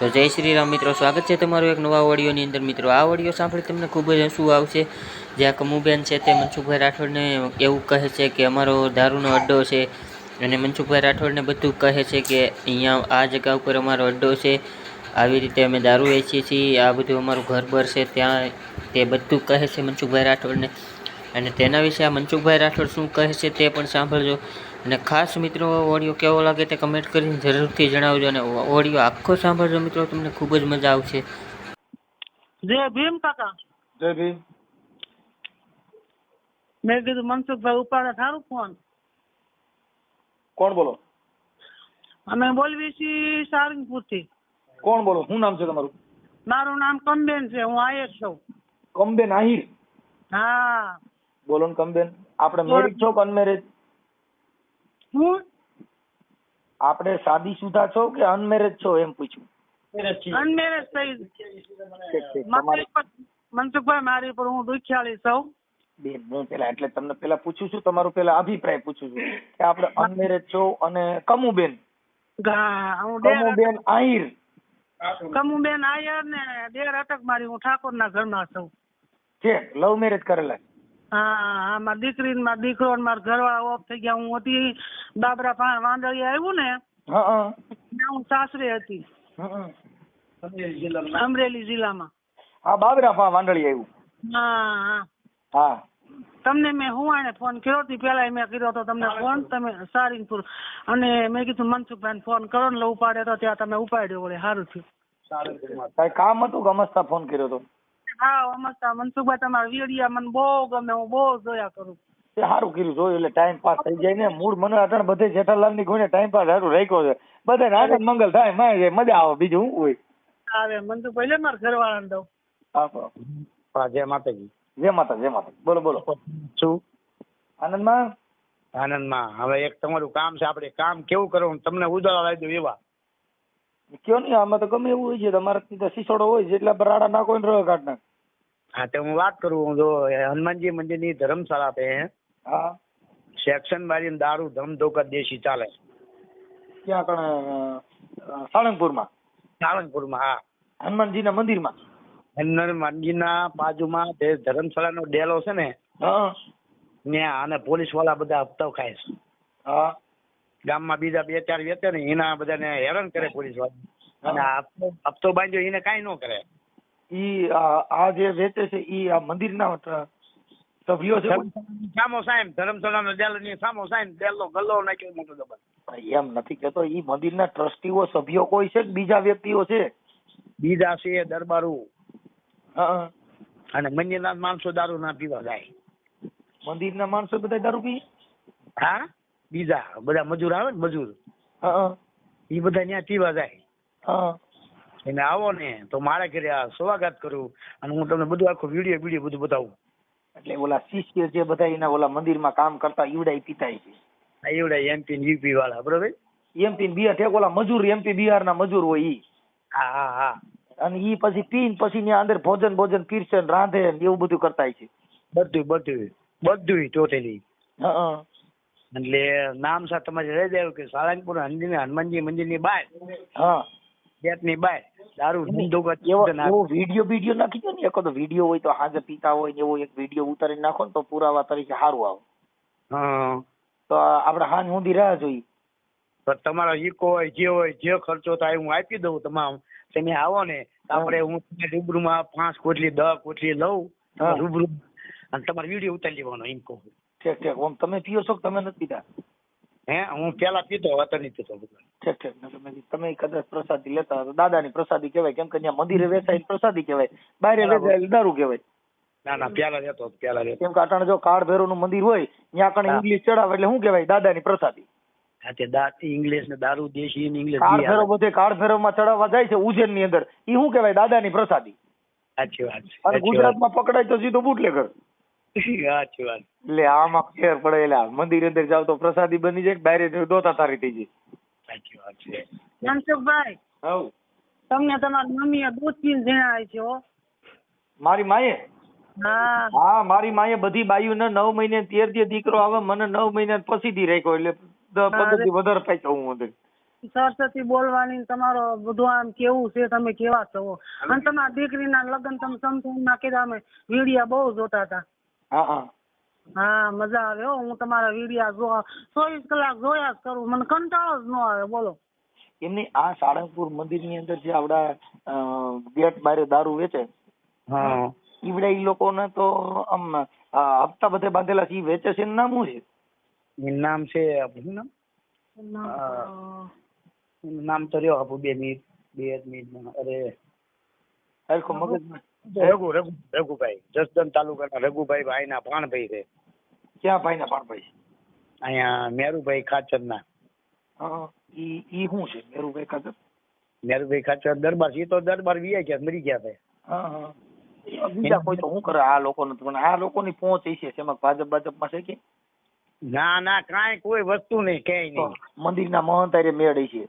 તો જય શ્રી રામ મિત્રો, સ્વાગત છે તમારું એક નવા ઓડિયોની અંદર. મિત્રો, આ ઓડિયો સાંભળી તમને ખૂબ જ હસવું આવશે. જ્યાં કમુબેન છે તે મનસુખભાઈ રાઠોડને એવું કહે છે કે અમારો દારૂનો અડ્ડો છે અને મનસુખભાઈ રાઠોડને બધું કહે છે કે અહીંયા આ જગ્યા ઉપર અમારો અડ્ડો છે. આવી રીતે અમે દારૂ વેચીએ છીએ. આ બધું અમારું ઘરબર છે. ત્યાં તે બધું કહે છે મનસુખભાઈ રાઠોડને. અને તેના વિશે આ મનસુખભાઈ રાઠોડ શું કહે છે તે પણ સાંભળજો. અને ખાસ મિત્રો ઓડિયો કેવો લાગે તે કમેન્ટ કરીને જરૂરથી જણાવજો અને ઓડિયો આખો સાંભળજો મિત્રો તમને ખૂબ જ મજા આવશે. જય ભીમ કાકા. જય ભીમ. મેં કીધું મનસુખભાઈ ઉપાડે સારું ફોન. કોણ બોલો? અમે બોલવી છીએ સારંગપુરથી કોણ બોલો? શું નામ છે તમારું? મારું નામ કમબેન છે હું આયર છું. કમબેન આહિર. હા. બોલો ને કમબેન આપણે મેરિડ છો કે અનમેરેજ હું? આપણે શાદી સુધા છો કે અનમેરેજ છો એમ પૂછ્યું. અનમેરેજ થઈ મારી પર મનસુખભાઈ મારી પર હું દુખ્યાળી છું. બેન હું પેલા એટલે તમને પેલા પૂછું છું તમારું પેલા અભિપ્રાય પૂછું છું. કે આપણે અનમેરેજ છો અને કમુબેન. બેન હું બેન કમુબેન આહિર. કમુબેન આયર ને દેર અટક મારી હું ઠાકોર ના ઘરમાં છું. છે લવ મેરેજ કરેલા હા હા મારી દીકરી ને મારો દીકરો ને મારા ઘરવાળા ઓફ થઈ ગયા. હું હતી બાબરા પા વાંદળિયા આવ્યું ને હા હા. ત્યાં હું સાસરે હતી. અમરેલી જિલ્લામાં. હા બાબરા પા વાંદળી આવ્યું. હા હા. તમને મેં હુવાણે ફોન કર્યો હતી પેલા મેં કર્યો હતો તમને ફોન તમે સારીંગપુર અને મેં કીધું મનસુખભાઈ ફોન કરો ને ઉપાડ્યો તો ત્યાં તમે ઉપાડ્યો વળે સારું થયું. કઈ કામ હતું ગમસ્તા ફોન કર્યો હતો હા અમસ્તા મનસુખભાઈ તમારા વિડીયા મને બહુ ગમે હું બહુ જોયા કરું એ સારું કર્યું જોયું એટલે ટાઈમ પાસ થઈ જાય ને. મૂળ મને અટણ બધે જેઠાલાલની કોઈને ટાઈમ પાસ સારું રાખ્યો છે. બધે નાગર મંગલ થાય માય જાય મજા આવે. બીજું શું હોય? આવે મનસુખભાઈ લે મારા ઘરવાળાને દઉં. હા, જય માતાજી. જય માતા જય માતા બોલો બોલો. શું? આનંદમાં? આનંદમાં. હવે એક તમારું કામ છે આપણે કામ કેવું કરવું તમને ઉજાળા લાવી દઉં એવા. કયો નહીં આમાં તો ગમે એવું હોય છે. તમારે ત્યાં તો સિસોડો હોય જેટલા બરાડા નાખો ને રહ કાઢ નાખ હા તો હું વાત કરું હું જો હનુમાનજી મંદિરની ધર્મશાળા હા. સેક્શન બારી દારૂ ધમ ધોકા દેશી ચાલે. ત્યાં કણે સાળંગપુરમાં? સાળંગપુરમાં હા. હનુમાનજીના મંદિરમાં? હનુમાનજીના બાજુમાં તે ધર્મશાળાનો ડેલો છે ને ત્યાં અને પોલીસવાળા બધા હપ્તાવ ખાય છે. હા. ગામમાં બીજા બે ચાર વેચે ને એના બધાને હેરાન કરે પોલીસવાળા અને હપ્તો હપ્તો બાંધ્યો એને કાંઈ ન કરે. ઈ આ જે વેચે છે ઈ આ મંદિરના સભ્યો છે. સામો સાહેબ ધર્મશાળાનો ડેલો ની સામો સાહેબ ડેલો ગલ્લો નાખ્યો મોટો ડબલ એમ નથી કેતો ઈ મંદિરના ટ્રસ્ટીઓ સભ્યો કોઈ છે કે બીજા વ્યક્તિઓ છે? બીજા છે દરબારું. હા અને મંદિરના માણસો દારૂ ના પીવા જાય. મંદિરના માણસો બધા દારૂ પી? હા? બીજા બધા મજૂર આવે ને મજૂર. હા એ બધા ત્યાં પીવા જાય. હા એને આવો ને તો મારા ઘરે આ સ્વાગત કરું અને હું તમને બધું આખો વીડિયો વીડિયો બધું બતાવું. એટલે ઓલા શિષ્ય જે બધા એના ઓલા મંદિરમાં કામ કરતા ઈવડાય પિતાય છે. આ એવડા એમપી ને યુપી વાળા બરોબર? એમપી બિહાર ઠેક ઓલા મજૂર એમપી બિહારના મજૂર હોય ઈ. હા હા હા. અને ઈ પછી પીન પછી ત્યાં અંદર ભોજન ભોજન પીરસે રાંધે ને એવું બધું કરતા છે. બધું બધું બધું ટોટલી હા એટલે નામ સાથે તમારે રહી જાય કે સાળંગપુર હનુમાનજી હનુમાનજી મંદિરની બાય હા. ગેટની બાય દારૂ ધંધો એવો વીડિયો વીડિયો નાખી. દો ને એકાદો વીડિયો હોય તો હાજર પીતા હોય ને એવો એક વીડિયો ઉતારી નાખો ને તો પુરાવા તરીકે સારું આવે. તો આપણે હાન સુધી રાહ જોઈ. તમારો ઈકો હોય જે હોય જે ખર્ચો થાય હું આપી દઉં તમામ. તમે આવો ને તો આપણે હું તમને રૂબરૂમાં પાંચ કોટલી દસ કોટલી લઉં. રૂબરૂ અને તમારે વીડિયો ઉતારી લેવાનો એમ કહું. ઠેક ઠેક ઓમ તમે પીઓ છો તમે નથી પીતા? હે? હું પેલા પીતો હવે નહીં પીતો ઠેક ઠેક. મેં તમે કદાચ પ્રસાદી લેતા હતા. દાદાની પ્રસાદી કહેવાય કેમ કે ત્યાં મંદિરે વેચાય પ્રસાદી કહેવાય. બહાર. વેચાય દારૂ કહેવાય. ના ના પેલા રહેતો પેલા રહેતો કેમ કે અટાણે જો કાળનું મંદિર હોય ત્યાં કણે ઇંગ્લિશ ચડાવે એટલે શું કહેવાય? દાદાની પ્રસાદી. હા તે ઇંગ્લિશ ને દારૂ દેશી ને ઇંગ્લિશ કાળ ભેરો બધે કાળ ભૈરવમાં ચડાવવા જાય છે ઉજ્જૈનની અંદર. ઈ શું કહેવાય? દાદાની પ્રસાદી. સાચી વાત છે અને ગુજરાતમાં ગુજરાતમાં પકડાય તો સીધો બુટલેગર. સાચી વાત. એટલે આમાં ફેર પડે એટલે મંદિર અંદર જાવ તો પ્રસાદી બની જાય બહાર દોતા તારી થઈ જાય. સાચી વાત છે. મનસુખભાઈ હવ. તમને તમારી મમ્મીએ દૂધ જણાય છે હો. મારી માએ? હા. હા મારી માએ બધી બાયુને નવ મહિને તેર દી દીકરો આવે મને નવ મહિના પછી દી રાખ્યો એટલે પદ્ધતિ વધારે પાક્યો હું અંદર. સરસ્વતી બોલવાની તમારો બધું આમ કેવું છે તમે કેવા છો અને તમારા દીકરીના લગ્ન તમે સમથિંગમાં કીધા અમે વિડીયા બહુ જોતા હતા. હા હા. હા મજા આવે હો હું તમારા વિડિયા જો ચોવીસ કલાક જોયા જ કરું મને કંટાળો જ ન આવે બોલો. એમની આ સાળંગપુર મંદિરની અંદર જે આપડા ગેટ બારે દારૂ વેચે હા. ઈવડા ઈ લોકોને તો આમ હપ્તા બધે બાંધેલા છે ઈ વેચે છે નામ શું છે? એનું નામ છે શું નામ? નામ તો રહ્યો આપું બે મિનિટ બે જ મિનિટ અરે. હરખો મગજમાં રઘુ રઘુ રઘુભાઈ જસદન તાલુકાના રઘુભાઈ ભાઈના પાણભાઈ છે. ક્યાં ભાઈ ના પાણ અહીંયા મેરુભાઈ ખાચરના. ઈ ઈ શું છે મેરુભાઈ ખાચર? મેરુભાઈ ખાચર દરબાર છે તો દરબાર વીઆઈ ગયા મરી ગયા એ બીજા કોઈ તો શું કરે આ લોકોને તો પણ આ લોકોની પહોંચ છે એમાં ભાજપ ભાજપમાં છે કે? ના ના કાંઈ કોઈ વસ્તુ નહીં ક્યાંય નહીં. મંદિરના મહંત અરે મેળ છે.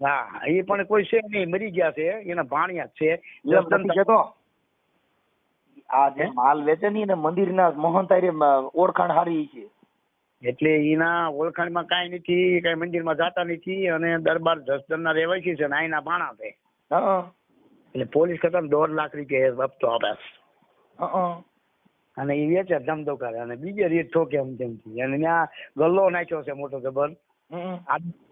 હા એ પણ કોઈ છે નહીં મરી ગયા છે એના ભાણિયા છે. જસદન કહેતો? આ જે માલ વેચે ને મંદિરના મહંત હારે મ- ઓળખાણ હારી છે. એટલે એના ઓળખાણમાં કાંઈ નથી કાંઈ મંદિરમાં જાતા નથી અને દરબાર જસદનના રહેવાસી છે ને અહીંના ભાણા છે. એટલે પોલીસ કરતા દોઢ લાખ રૂપિયા આપતો આપે. અને એ વેચે ધંધો કરે. અને બીજે રીત ઠોકે એમ તેમથી અને ત્યાં ગલ્લો નાખ્યો છે મોટો જબર.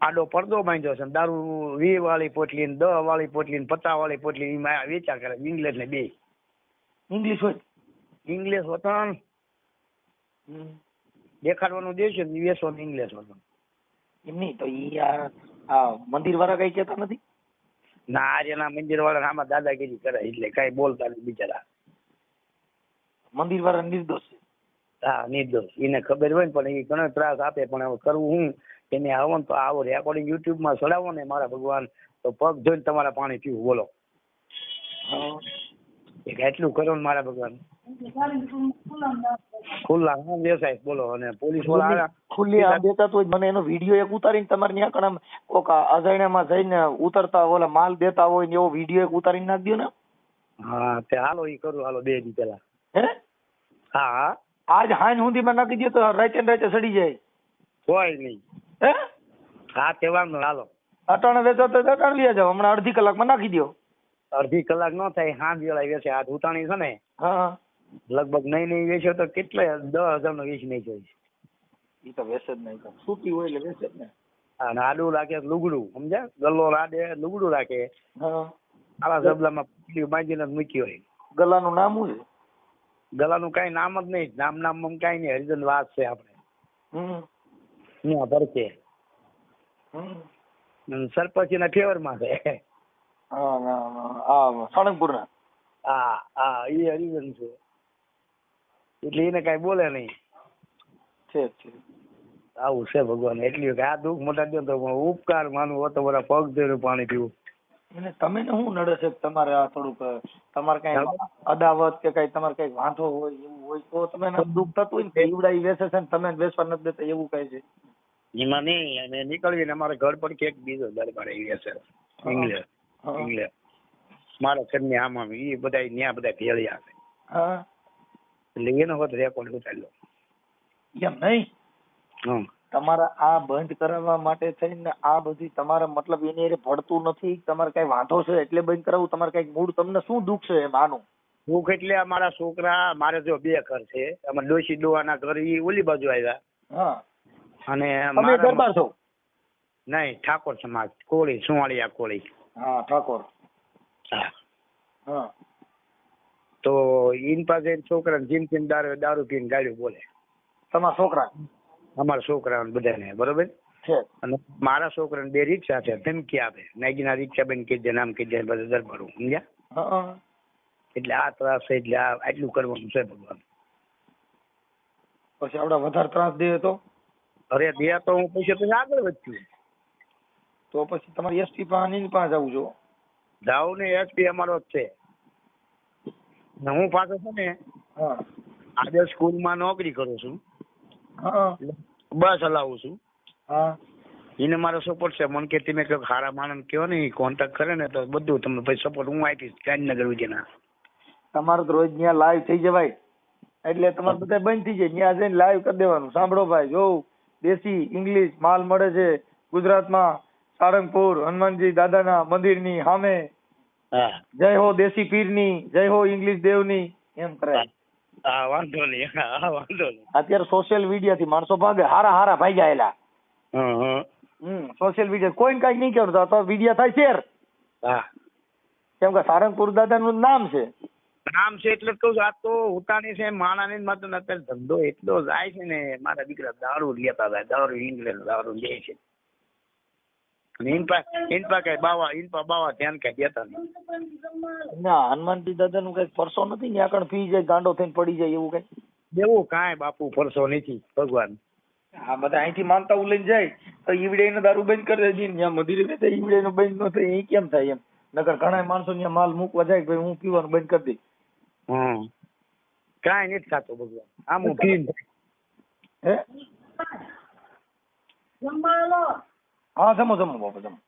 આડો પડદો બાંધ્યો છે દારૂ વી વાળી પોટલી ને દહ વાળી પોટલી ને પચાસ વાળી પોટલી વેચા કરે. ઇંગ્લેન્ડ ને બે. ઇંગ્લિશ હોય. ઇંગ્લિશ વતન. દેખાડવાનું દેશ ને વેચવાનું ઇંગ્લિશ વતન. એમ નહીં તો ઈ આ મંદિર વાળા કઈ કેતા નથી? ના આર્યના મંદિર વાળા આમાં દાદાગીરી કરે એટલે કઈ બોલતા નથી બિચારા. મંદિર વાળા નિર્દોષ છે? હા નિર્દોષ. એને ખબર હોય ને પણ એ ઘણો ત્રાસ આપે પણ હવે કરવું હું? એને આવો ને તો આવો રેકોર્ડિંગ યુટ્યુબમાં ચડાવો ને મારા ભગવાન. તો પગ જોઈને તમારા પાણી પીવું બોલો. હા. એક એટલું કરો ને મારા ભગવાન. ખુલ્લા હા વ્યવસાય. બોલો અને પોલીસવાળા ખુલ્લી આમ દેતા તો મને એનો વીડિયો એક ઉતારીને તમારે ત્યાં કણ કોક અજાણ્યામાં જઈને ઉતરતા ઓલા માલ દેતા હોય ને એવો વીડિયો એક ઉતારીને નાખ દ્યો ને. હા તે હાલો ઈ કરું હાલો બે દી પેલા હે? હા આજ હાંજ સુધીમાં નાખી દે તો રાતે રાતે સડી જાય. કોઈ નહીં. હે? હા નો હાલો. અટાણે વેચો તો અટાણ લઈ જાવ હમણાં અડધી કલાકમાં નાખી દો અડધી કલાક નો થાય હાથ વેળા વેચે આ ઉતાણી છે ને હા. લગભગ નહીં નહીં વેચ્યો તો કેટલા? દસ હજાર નો વેચ નહીં જોઈશ એ તો વેચે જ નહીં છૂટી હોય એટલે વેચે જ ને. અને આડું રાખે લુગડું સમજ્યા? ગલ્લો રાડે લુગડું રાખે. આવા ઝબલામાં પટલી બાંધીને મૂકી હોય. ગલાનું નામ શું ગલાનું કઈ નામ જ નહીં. નામ નામ કઈ નહીં. હરિજન વાત છે આપણે. હમ. ત્યાં ભરકે. સરપંચી ના ફેવરમાં છે. હા હા, હા હા સાળંગપુરના હા હા એ હરિજન છે એટલે એને કઈ બોલે નહીં છે છે આવું છે ભગવાન એટલી કે આ દુઃખ મોટા દે તો ઉપકાર માનું હો તો બધા પગ ધોઈને પાણી પીવું એટલે તમે ને શું નડે છે તમારે આ થોડુંક તમારે કઈ અદાવત કે કઈ તમારે કઈ વાંધો હોય એવું હોય તો તમે દુઃખ થતું હોય ને કે બેસે છે ને તમે બેસવા નથી દેતા એવું કઈ છે એમાં નહીં અને નીકળીને અમારે ઘર પર કે બીજો દરબાર આવી છે ઇંગ્લેન્ડ. ઇંગ્લેન્ડ મારા ઘરની આમાં એ બધા ન્યા બધા ભેળ્યા છે. એટલે એનો વખત રેકોર્ડ ઉતાર્યો. એમ નહીં? હમ. તમારા આ બંધ કરાવવા માટે થઈને આ બધી તમારા મતલબ એની હારે ભળતું નથી તમારે કઈ વાંધો છે એટલે બંધ કરાવવું તમારે કઈ મૂળ તમને શું દુઃખ છે એમ આનું દુઃખ એટલે અમારા છોકરા મારે જો બે ઘર છે અમારા ડોસી ડોવાના ઘર ઈ ઓલી બાજુ આવ્યા. હા. અને તમે દરબાર છો? નહીં ઠાકોર સમાજ કોળી સુવાળિયા કોળી. હા ઠાકોર. હા. તો ઈન પાસે છોકરા જીમ જીમ દારૂ દારૂ પીને ગાડ્યું બોલે. તમારા છોકરા? અમારા છોકરા બધાને બરોબર? છે. અને મારા છોકરાને બે રિક્ષા છે ધમકી આપે. નાગીના રિક્ષા બેન કીધે નામ કીધે બધા દરબારું સમજ્યા? એટલે આ ત્રાસ છે એટલે આ આટલું કરવાનું છે ભગવાન. પછી આપડે વધારે ત્રાસ દે તો? અરે દે તો હું પછી પછી આગળ વધ્યું. તો પછી તમારે એસટી પાણી પાસે જવું છો જાવ ને એસપી અમારો જ છે. હું પાછો છે ને હા. આજે સ્કૂલમાં નોકરી કરું છું. હા. બસ હલાવું છું. હા. એને મારો સપોર્ટ છે. મને કે તમે કહો સારા માણસ કયો ને કોન્ટેક્ટ કરે ને તો બધું તમને ભાઈ સપોર્ટ હું આપીશ. ગાંધીનગર વિજયના તમારે તો રોજ ત્યાં લાઈવ થઈ જવાય. એટલે તમારે બધા બંધ થઈ જાય. ત્યાં જઈને લાઈવ કરી દેવાનું. સાંભળો ભાઈ જો દેશી ઇંગ્લિશ માલ મળે છે ગુજરાતમાં. સાળંગપુર હનુમાનજી દાદાના મંદિરની સામે. જય હો દેશી પીરની જય હો ઇંગ્લિશ દેવની એમ કરે. હા. વાંધો નહીં. હા વાંધો નહીં. અત્યારે સોશિયલ મીડિયા થી માણસો ભાગે હારા હારા ભાઈ હં હમ સોશિયલ મીડિયા કોઈ કઈ નહીં કરતા તો વિડીયા થાય શેર. હા. કેમ કે સારંગપુર દાદાનું નામ છે. નામ છે એટલે કહું આ તો ઉતાણી છે માણાની માત્ર અત્યારે ધંધો એટલો જાય છે ને મારા દીકરા દારૂ લેતા હતા દારૂ ઇંગ્લેન્ડ દારૂ લે છે. ઇનપા ઇનપા કઈ બાવા ઇનપા બાવા ધ્યાન કઈ દેતા નહીં. ના હનુમાનજી કંઈક પરસો નથી ને આગળ પી જાય ગાંડો થઈને પડી જાય એવું કઈ? એવું કાંઈ બાપુ ફરસો નથી ભગવાન. આ બધા અહીંથી માનતા લઈને જાય તો ઈવડે નો દારૂ બંધ કરી દેજે ને મધુરી ઈવડે નો બંધ ન થાય એ કેમ થાય એમ? નકર ઘણા માણસો ત્યાં માલ મૂકવા જાય કે ભાઈ હું પીવાનું બંધ કરી દઈ હમ. કાંઈ નથી ખાતો ભગવાન. આમ હું પીને હે? હા જમો જમો બાપા જમો.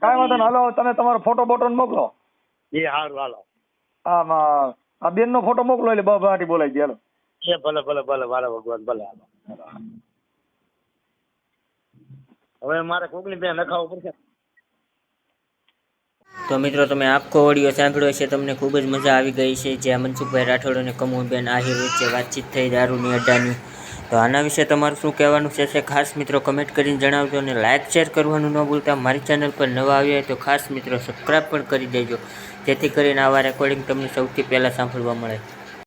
કાંઈ વાંધો નહીં હાલો તમે તમારો ફોટો બોટો મોકલો. એ હારું હાલો. હા આ બેન નો ફોટો મોકલો એટલે બાબા બોલાઈ ગયા હાલો. એ ભલે ભલે ભલે વાલા ભગવાન ભલે હાલો. હવે મારે કોકની બેન લખાવવું પડશે? તો મિત્રો તમે આખો ઓડિયો સાંભળ્યો છે તમને ખૂબ જ મજા આવી ગઈ છે. જ્યાં મનસુખભાઈ રાઠોડ અને કમુબેન આહિર વચ્ચે વાતચીત થઈ દારૂની અડ્ડાની. તો આના વિશે તમારું શું કહેવાનું છે છે? ખાસ મિત્રો કમેન્ટ કરીને જણાવજો અને લાઇક શેર કરવાનું ન ભૂલતા. મારી ચેનલ પર નવા આવ્યા હોય તો ખાસ મિત્રો સબસ્ક્રાઈબ પણ કરી દેજો. જેથી કરીને આવા રેકોર્ડિંગ તમને સૌથી પહેલાં સાંભળવા મળે.